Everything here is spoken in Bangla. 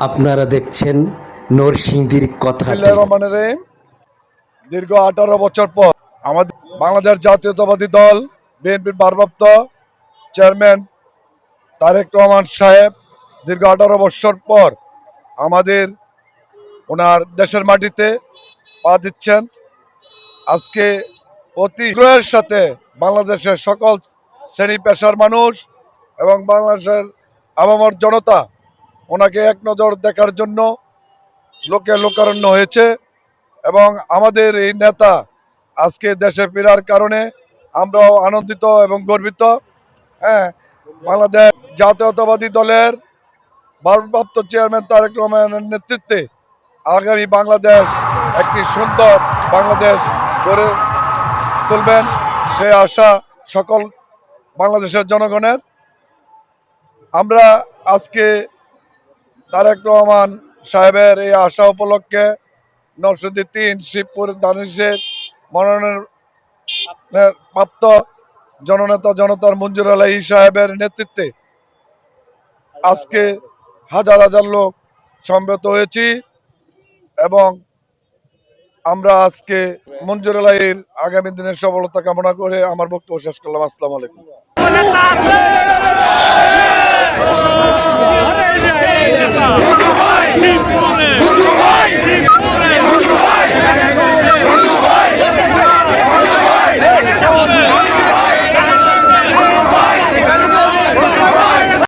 আপনারা দেখছেন নরসিংদীর কথা দীর্ঘ আঠারো বছর পর আমাদের বাংলাদেশ জাতীয়তাবাদী দল, বিএনপির ভারপ্রাপ্ত চেয়ারম্যান তারেক রহমান সাহেব, দীর্ঘ আঠারো বছর পর আমাদের ওনার দেশের মাটিতে পা দিচ্ছেন। আজকে অতি গ্রহের সাথে বাংলাদেশের সকল শ্রেণি পেশার মানুষ এবং বাংলাদেশের আবামর জনতা ওনাকে এক নজর দেখার জন্য লোকে লোকারণ্য হয়েছে এবং আমাদের এই নেতা আজকে দেশে ফেরার কারণে আমরাও আনন্দিত এবং গর্বিত। হ্যাঁ বাংলাদেশ জাতীয়তাবাদী দলের ভারপ্রাপ্ত চেয়ারম্যান তারেক রহমানের নেতৃত্বে আগামী বাংলাদেশ একটি সুন্দর বাংলাদেশ গড়ে তুলবেন সে আশা সকল বাংলাদেশের জনগণের। আমরা আজকে তারেক রহমান সাহেবের এই আশা উপলক্ষে নরসিংদী তিন, শিবপুর, দানিশের মনোনয়নের প্রাপ্ত জননেতা জনতার মঞ্জুর আলাই সাহেবের নেতৃত্বে আজকে হাজার হাজার লোক সমবেত হয়েছি এবং আমরা আজকে মঞ্জুর আলাইয়ের আগামী দিনের সফলতা কামনা করে আমার বক্তব্য শেষ করলাম। আসসালামু আলাইকুম।